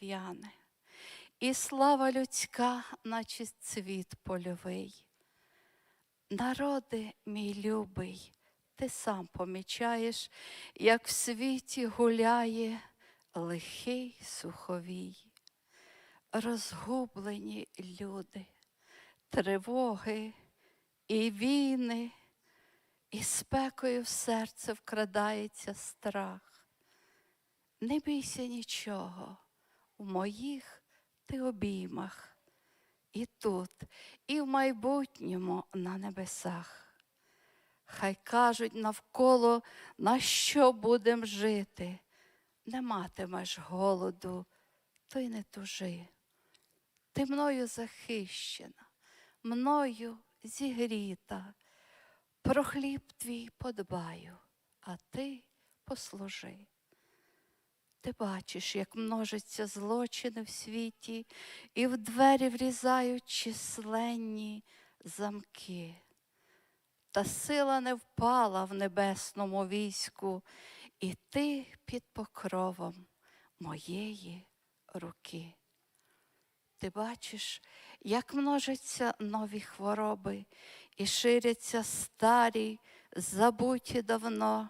в'яне, і слава людська, наче цвіт польовий. Народи, мій любий, ти сам помічаєш, як в світі гуляє лихий суховій. Розгублені люди, тривоги і війни, і спекою в серце вкрадається страх. Не бійся нічого, у моїх ти обіймах, і тут, і в майбутньому на небесах. Хай кажуть навколо, на що будем жити, не матимеш голоду, то й не тужи. Ти мною захищена, мною зігріта, про хліб твій подбаю, а ти послужи. Ти бачиш, як множаться злочини в світі, і в двері врізають численні замки. Та сила не впала в небесному війську, і ти під покровом моєї руки. Ти бачиш, як множаться нові хвороби і ширяться старі, забуті давно,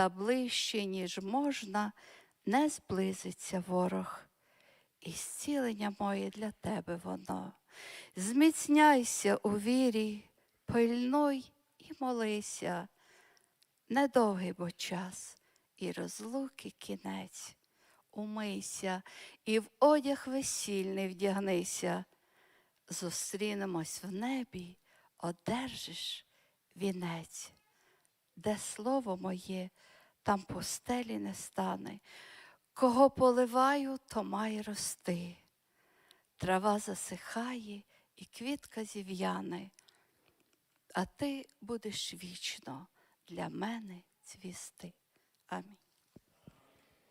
та ближче, ніж можна, не зблизиться ворог. І зцілення моє для тебе воно. Зміцняйся у вірі, пильнуй і молися. Недовгий бо час, і розлуки кінець. Умийся і в одяг весільний вдягнися. Зустрінемось в небі, одержиш вінець. Де слово моє, там пустелі не стане. Кого поливаю, то має рости. Трава засихає і квітка зів'яне, а ти будеш вічно для мене цвісти. Амінь.